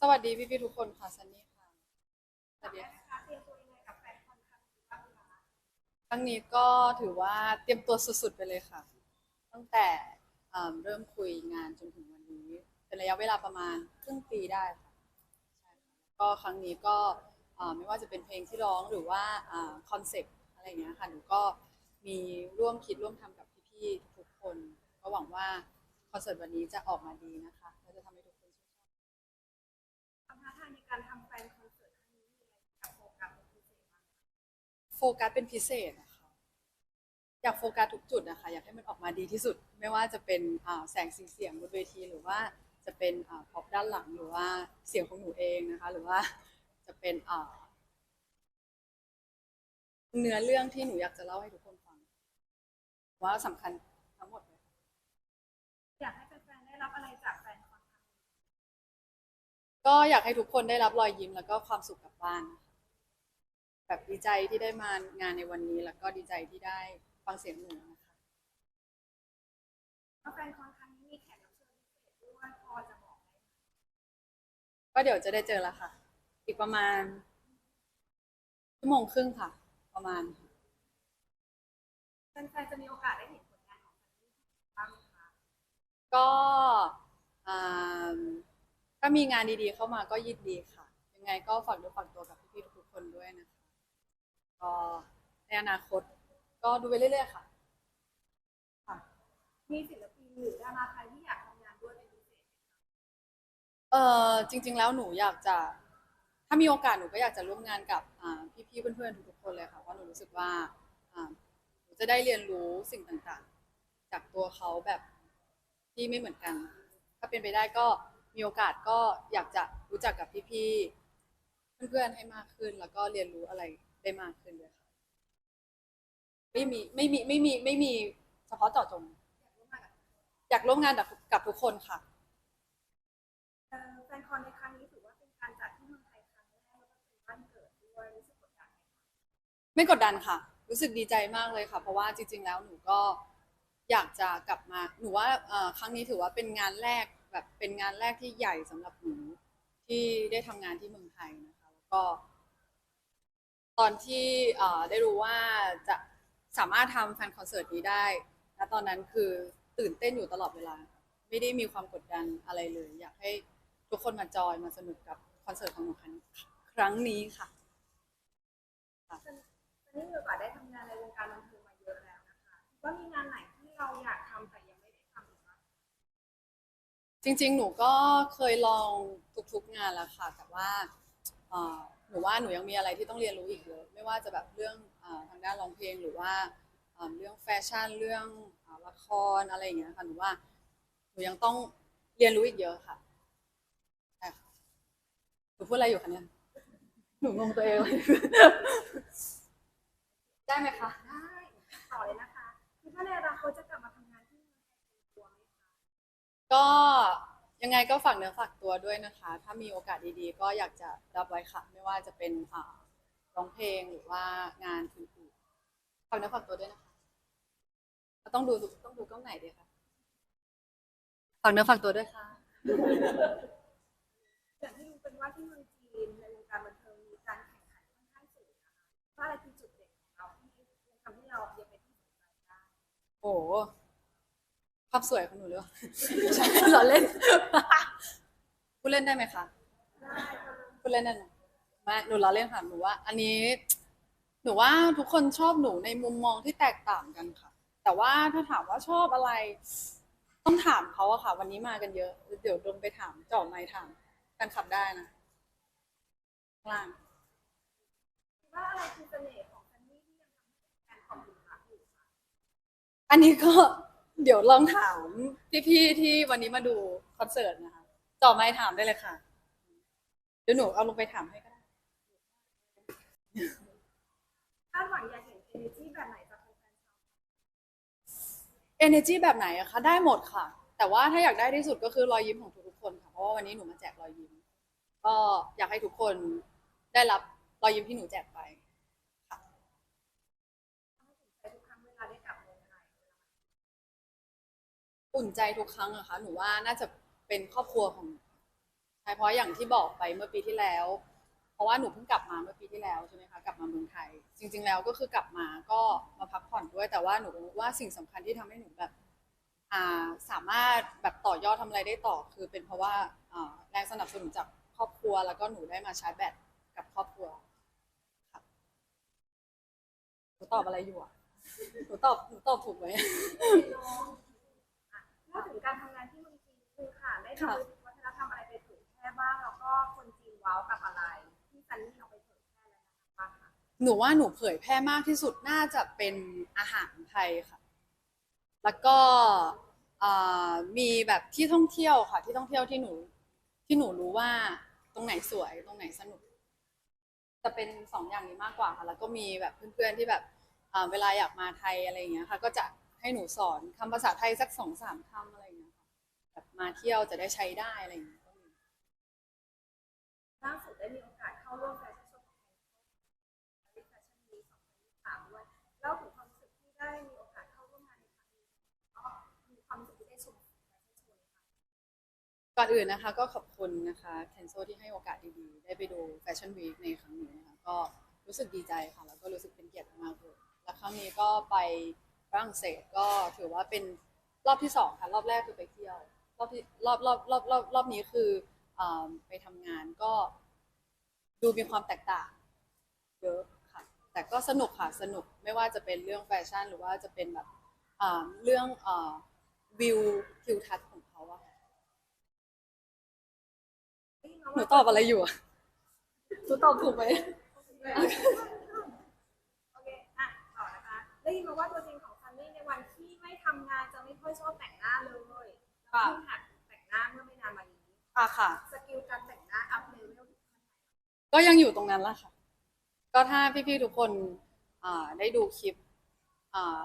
สวัสดีพี่ๆทุกคนค่ะซันนี่ค่ะสวัสดีค่ะเตรียมตัวยังไงกับแฟนคอนครั้งนี้บ้างครั้งนี้ก็ถือว่าเตรียมตัวสุดๆไปเลยค่ะ ตั้งแต่อ่าเริ่มคุยงานจนถึงวันนี้ เป็นระยะเวลาประมาณครึ่งปีได้ค่ะใช่ค่ะก็ครั้งนี้ก็อ่าไม่ว่าจะเป็นเพลงที่ร้องหรือว่าคอนเซ็ปต์อะไรอย่างเงี้ยค่ะหนูก็มีร่วมคิดร่วมทำกับพี่ๆทุกคน ก็หวังว่าคอนเสิร์ตวันนี้จะออกมาดีนะคะ การทำแฟนคอนเสิร์ตครั้งนี้มีอะไรกับโฟกัสเป็นพิเศษบ้างโฟกัสเป็นพิเศษอะคะอยากโฟกัสทุกจุดนะคะอยากให้มันออกมาดีที่สุด ไม่ว่าจะเป็นอ่าแสงสีเสียงบนเวทีหรือว่าจะเป็นพอปด้านหลังหรือว่าเสียงของหนูเองนะคะ หรือว่าจะเป็นอ่าเนื้อเรื่องที่หนูอยากจะเล่าให้ทุกคนฟัง ว่าสำคัญทั้งหมดเลยากให้แฟนๆได้รับอะไรจากแฟนคอนครั้งนี้ ก็อยากให้ทุกคนได้รับรอยยิ้มแล้วก็ความสุขกลับบ้านนะคะแบบดีใจที่ได้มางานในวันนี้ แล้วก็ดีใจที่ได้ฟังเสียงหนูนะคะแล้วแฟนคอนครั้งนี้มีแขกรับเชิญพิเศษด้วยพอจะบอกได้ไหมก็เดี๋ยวจะได้เจอแล้วค่ะ อีกประมาณชั่วโมงครึ่งค่ะ ประมาณแฟนๆจะมีโอกาสได้เห็นผลงานของแฟนนี่บ้างไหมคะก็อ่า ถ้ามีงานดีๆเข้ามาก็ยินดีค่ะ ยังไงก็ฝากด้วยฝากตัวกับพี่ๆทุกๆคนด้วยนะคะก็ในอนาคต ก็ดูไปเรื่อยๆค่ะ ค่ะ มีศิลปินหรือดาราไทยที่อยากทำงานด้วยเป็นพิเศษไหมคะเออจริง ๆ แล้วหนูอยากจะ ถ้ามีโอกาสหนูก็อยากจะร่วมงานกับอ่าพี่ๆเพื่อนๆทุกๆคนเลยค่ะเพราะหนูรู้สึกว่าอ่าหนูจะได้เรียนรู้สิ่งต่างๆ จากตัวเขาแบบที่ไม่เหมือนกัน ถ้าเป็นไปได้ก็ มีโอกาสก็อยากจะรู้จักกับพี่ๆเพื่อนๆให้มากขึ้น แล้วก็เรียนรู้อะไรได้มากขึ้นด้วยค่ะไม่มีไม่มีไม่มีไม่มีเฉพาะเจาะจงอยากร่วมงานกับอยากร่วมงานกับกับทุกคนค่ะเอ่อแฟนคอนในครั้งนี้ถือว่าเป็นการจัดที่เมืองไทยครั้งแรกแล้วก็เป็นบ้านเกิดด้วยรู้สึกกดดันไหมคะไม่กดดันค่ะ รู้สึกดีใจมากเลยค่ะ เพราะว่าจริง ๆ แล้วหนูก็อยากจะกลับมา หนูว่าเอ่อครั้งนี้ถือว่าเป็นงานแรก แบบเป็นงานแรกที่ใหญ่สำหรับหนูที่ได้ทำงานที่เมืองไทยนะคะ แล้วก็ ตอนที่เอ่อได้รู้ว่าจะสามารถทำแฟนคอนเสิร์ตนี้ได้ณตอนนั้นคือตื่นเต้นอยู่ตลอดเวลา ไม่ได้มีความกดดันอะไรเลย อยากให้ทุกคนมาจอยมาสนุกกับคอนเสิร์ตของหนูครั้งครั้งนี้ค่ะ ตอนนี้มีโอกาสได้ทำงานในวงการบันเทิงมาเยอะแล้วนะคะว่ามีงานไหนที่เราอยากทำแต่ จริง ๆ หนูก็เคยลองทุกๆงานแล้วค่ะ แต่ว่าเอ่อหนูว่าหนูยังมีอะไรที่ต้องเรียนรู้อีกเยอะ ไม่ว่าจะแบบเรื่องเอ่อทางด้านร้องเพลงหรือว่าเอ่อเรื่องแฟชั่นเรื่องเอ่อละครอะไรอย่างเงี้ยค่ะ หนูว่าหนูยังต้องเรียนรู้อีกเยอะค่ะใช่ค่ะหนูพูดอะไรอยู่คะเนี่ย หนูงงตัวเองเลย ได้ไหมคะ ได้ต่อเลยนะคะ คือถ้าในอนาคตจะกลับมาทำงานที่เมืองไทยเป็นตัวไหมคะก็ ยังไงก็ฝากเนื้อฝากตัวด้วยนะคะ ถ้ามีโอกาสดีๆ ก็อยากจะรับไว้ค่ะ ไม่ว่าจะเป็นอ่าร้องเพลงหรือว่างานอื่นๆฝากเนื้อฝากตัวด้วยนะคะต้องดูต้องดูกล้องไหนดีคะฝากเนื้อฝากตัวด้วยค่ะ อย่างที่รู้เป็นว่าที่เมืองจีนในวงการบันเทิงมีการแข่งขันค่อนข้างสูงนะคะว่าอะไรคือจุดเด่นของเราที่ทำให้เรายังเป็นที่สนใจได้โอ้โห ความสวยของหนูเลยวะไม่ใช่หล่อเล่นพูดเล่นได้ไหมคะได้ค่ะพูดเล่นได้ไหมไม่หนูล้อเล่นค่ะหนูว่า อันนี้ หนูว่าทุกคนชอบหนูในมุมมองที่แตกต่างกันค่ะ แต่ว่าถ้าถามว่าชอบอะไร ต้องถามเขาอะค่ะ วันนี้มากันเยอะ เดี๋ยวลงไปถามเจ่อไมค์ถามกันขับได้นะข้างล่างคิดว่าอะไรคือเสน่ห์ของซันนี่ที่ยังทำให้แฟนคลับหลงรักอยู่คะอันนี้ก็ เดี๋ยวลองถามพี่ๆที่วันนี้มาดูคอนเสิร์ตนะคะเจ่อไมค์ถามได้เลยค่ะ เดี๋ยวหนูเอาลงไปถามให้ก็ได้คาดหวังอยากเห็น energy แบบไหนจากแฟนๆชาว energy แบบไหนอะคะได้หมดค่ะ แต่ว่าถ้าอยากได้ที่สุดก็คือรอยยิ้มของทุกๆคนค่ะเพราะว่าวันนี้หนูมาแจกรอยยิ้ม ก็อยากให้ทุกคนได้รับรอยยิ้มที่หนูแจกไปค่ะ ใจทุกครั้งเวลาได้กลับเมืองไทย อุ่นใจทุกครั้งอะคะหนูว่าน่าจะเป็นครอบครัวของใช่ช่เพราะอย่างที่บอกไปเมื่อปีที่แล้ว เพราะว่าหนูเพิ่งกลับมาเมื่อปีที่แล้วใช่ไหมคะกลับมาเมืองไทย จริง ๆ แล้วก็คือกลับมาก็มาพักผ่อนด้วย แต่ว่าหนูรู้ว่าสิ่งสำคัญที่ทำให้หนูแบบอ่าสามารถแบบต่อยอดทำอะไรได้ต่อ คือเป็นเพราะว่าอ่าแรงสนับสนุนจากครอบครัวแล้วก็หนูได้มาชาร์จแบตกับครอบครัวครับหนูตอบอะไรอยู่อะหนูตอบหนูตอบถูกไหม พูดถึงการทำงานที่เมืองจีนคือค่ะ ได้ค่ะทำวัฒนธรรมอะไรไปเผยแพร่บ้าง แล้วก็คนจีนว้าวกับอะไร ที่ซันนี่เอาไปเผยแพร่แล้วนะคะบ้างค่ะหนูว่าหนูเผยแพร่มากที่สุดน่าจะเป็นอาหารไทยค่ะ แล้วก็อ่ามีแบบที่ท่องเที่ยวค่ะ ที่ท่องเที่ยวที่หนูที่หนูรู้ว่าตรงไหนสวยตรงไหนสนุก จะเป็นสองอย่างนี้มากกว่าค่ะ แล้วก็มีแบบเพื่อนๆที่แบบอ่าเวลาอยากมาไทยอะไรอย่างเงี้ยค่ะ ก็จะ ให้หนูสอนคำภาษาไทยสักสองสามคำอะไรอย่างเงี้ยค่ะแบบมาเที่ยวจะได้ใช้ได้อะไรอย่างเงี้ยก็มีล่าสุดได้มีโอกาสเข้าร่วมแฟชั่นโชว์ของแฟชั่นวี2023ด้วยเล่าถึงความรู้สึกที่ได้มีโอกาสเข้าร่วมงานในครั้งนี้แล้วก็มีความรู้สึกที่ได้ชมแฟชั่นโชว์เลยค่ะก่อนอื่นนะคะ ก็ขอบคุณนะคะเคนโซที่ให้โอกาสดีๆ ได้ไปดูแฟชั่นวีคในครั้งนี้นะคะก็รู้สึกดีใจค่ะแล้วก็รู้สึกเป็นเกียรติมากเลยและครั้งนี้ก็ไป ฝรั่งเศสก็ถือว่าเป็นรอบที่สองค่ะรอบแรกคือไปเที่ยวรอบที่รอบรอบรอบรอบรอบนี้คืออ่าไปทำงานก็ดูมีความแตกต่างเยอะค่ะ แต่ก็สนุกค่ะสนุกไม่ว่าจะเป็นเรื่องแฟชั่น หรือว่าจะเป็นแบบอ่าเรื่องอ่าวิวทิวทัศน์ของเขาอะค่ะหนูตอบอะไรอยู่อะหนูตอบถูกไหม โอเค อะ ต่อนะคะ ได้ยินมาว่าตัวจริงของซันนี่ใน วันที่ไม่ทำงานจะไม่ค่อยชอบแต่งหน้าเลยแล้วค่ะ เพิ่งหัดแต่งหน้าเมื่อไม่นานมานี้ อะค่ะ สกิลการแต่งหน้าอัพเลเวลถึงขั้นไหนก็ยังอยู่ตรงนั้นแหละค่ะ ก็ถ้าพี่ๆทุกคนอ่าได้ดูคลิปอ่า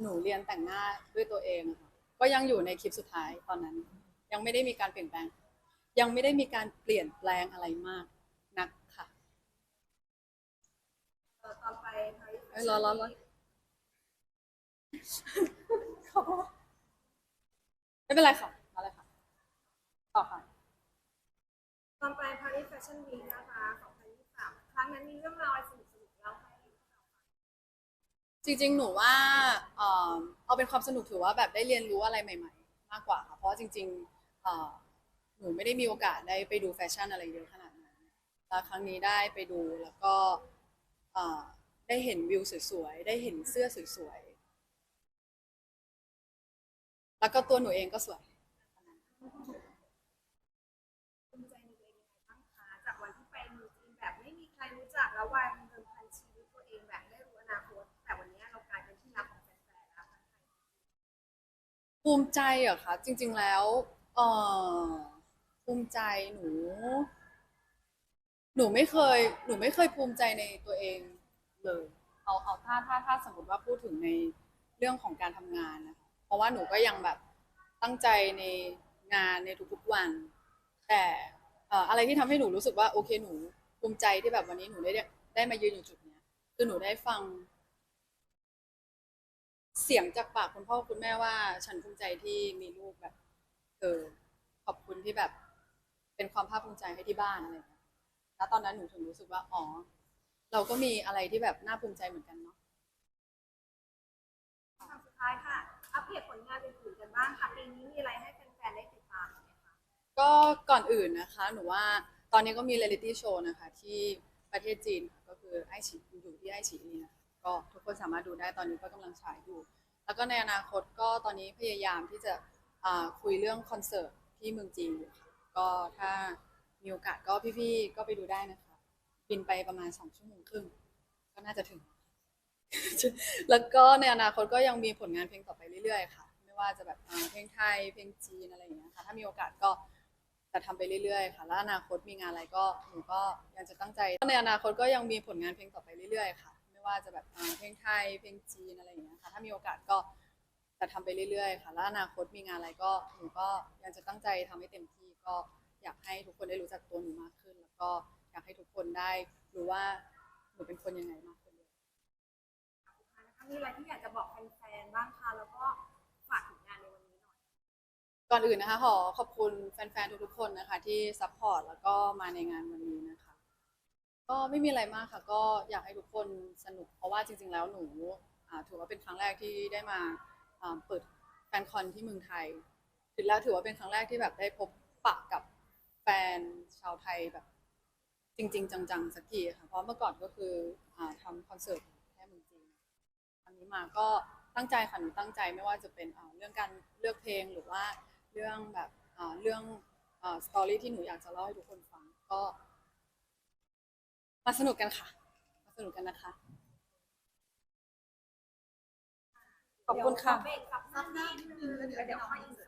หนูเรียนแต่งหน้าด้วยตัวเองอะค่ะก็ยังอยู่ในคลิปสุดท้ายตอนนั้น ยังไม่ได้มีการเปลี่ยนแปลง ยังไม่ได้มีการเปลี่ยนแปลงอะไรมากนักค่ะเอ่อต่อไป Paris เอ้ยรอรอรอ ไม่เป็นไรค่ะมาเลยค่ะต่อค่ะตอนไป Paris Fashion Week นะคะ2023ครั้งนั้นมีเรื่องราวอะไรสนุกๆเล่าให้เราฟังจริง ๆ หนูว่าเอ่อเอาเป็นความสนุกถือว่าแบบได้เรียนรู้อะไรใหม่ ๆ มากกว่าค่ะเพราะว่าจริงๆเอ่อหนูไม่ได้มีโอกาสได้ไปดูแฟชั่นอะไรเยอะขนาดนั้นแล้วครั้งนี้ได้ไปดูแล้วก็เอ่อได้เห็นวิวสวยๆ ได้เห็นเสื้อสวยๆ แล้วก็ตัวหนูเองก็สวยภูมิใจในตัวเองยังไงบ้างคะจากวันที่ไปเมืองจีนแบบไม่มีใครรู้จักแล้ววันเดิมพันชีวิตตัวเองแบบไม่รู้อนาคตแต่วันนี้เรากลายเป็นที่รักของแฟนๆแล้วค่ะภูมิใจเหรอคะจริง ๆแล้วเออภูมิใจหนู หนูไม่เคย หนูไม่เคยภูมิใจในตัวเองเลยเอาเอาถ้าถ้าถ้าสมมติว่าพูดถึงในเรื่องของการทำงานนะคะ เพราะว่าหนูก็ยังแบบตั้งใจในงานในทุกๆวัน แต่เอ่ออะไรที่ทำให้หนูรู้สึกว่าโอเคหนูภูมิใจที่แบบวันนี้หนูได้ได้มายืนอยู่จุดเนี้ยคือหนูได้ฟัง เสียงจากปากคุณพ่อคุณแม่ว่า ฉันภูมิใจที่มีลูกแบบเออขอบคุณที่แบบ เป็นความภาคภูมิใจให้ที่บ้านอะไรอย่างเงี้ยแล้วตอนนั้นหนูถึงรู้สึกว่าอ๋อเราก็มีอะไรที่แบบน่าภูมิใจเหมือนกันเนาะ คำสุดท้ายค่ะ บ้างคะปีนี้มีอะไรให้แฟนๆได้ติดตามไหมคะก็ก่อนอื่นนะคะ หนูว่าตอนนี้ก็มีเรียลิตี้โชว์นะคะ ที่ประเทศจีนค่ะก็คือไอฉีอยู่ที่ไอฉีนี่นะคะก็ทุกคนสามารถดูได้ตอนนี้ก็กำลังฉายอยู่ แล้วก็ในอนาคตก็ตอนนี้พยายามที่จะอ่าคุยเรื่องคอนเสิร์ตที่เมืองจีนอยู่ค่ะก็ถ้ามีโอกาสก็พี่ๆก็ไปดูได้นะคะ บินไปประมาณสองชั่วโมงครึ่งก็น่าจะถึง แล้วก็ในอนาคตก็ยังมีผลงานเพลงต่อไปเรื่อยๆค่ะ ว่าจะแบบเพลงไทยเพลงจีนอะไรอย่างเงี้ยค่ะถ้ามีโอกาสก็จะทำไปเรื่อยๆค่ะแล้วอนาคตมีงานอะไรก็หนูก็ยังจะตั้งใจในอนาคตก็ยังมีผลงานเพลงต่อไปเรื่อยๆค่ะ ไม่ว่าจะแบบเพลงไทยเพลงจีนอะไรอย่างเงี้ยค่ะถ้ามีโอกาสก็จะทำไปเรื่อยๆค่ะแล้วอนาคตมีงานอะไรก็หนูก็ยังจะตั้งใจทำให้เต็มที่ก็อยากให้ทุกคนได้รู้จักตัวหนูมากขึ้น แล้วก็อยากให้ทุกคนได้รู้ว่าหนูเป็นคนยังไงมากขึ้นด้วยมีอะไรที่อยากจะบอกแฟนๆบ้างคะแล้วก็ กถึงงานในวันนี้หน่อยก่อนอื่นนะคะขอขอบคุณแฟนๆ ทุกๆ คนนะคะ ที่ซัพพอร์ตแล้วก็มาในงานวันนี้นะคะ ก็ไม่มีอะไรมากค่ะ ก็อยากให้ทุกคนสนุก เพราะว่าจริง ๆ แล้วหนูอ่าถือว่าเป็นครั้งแรกที่ได้มาอ่าเปิดแฟนคอนที่เมืองไทยถือแล้วถือว่าเป็นครั้งแรกที่แบบได้พบปะกับแฟนชาวไทยแบบ จริง ๆ จังๆ สักทีค่ะ เพราะเมื่อก่อนก็คืออ่าทำคอนเสิร์ตแค่เมืองจีนครั้งนี้มาก็ตั้งใจค่ะหนูตั้งใจไม่ว่าจะเป็นอ่าเรื่องการเลือกเพลงหรือว่า เรื่องแบบอ่าเรื่องสตอรี่ที่หนูอยากจะเล่าให้ทุกคนฟัง ก็มาสนุกกันค่ะ มาสนุกกันนะคะ ขอบคุณค่ะเบรกสับหน้านิดนึงแล้วเดี๋ยวค่อยอินเสิร์ต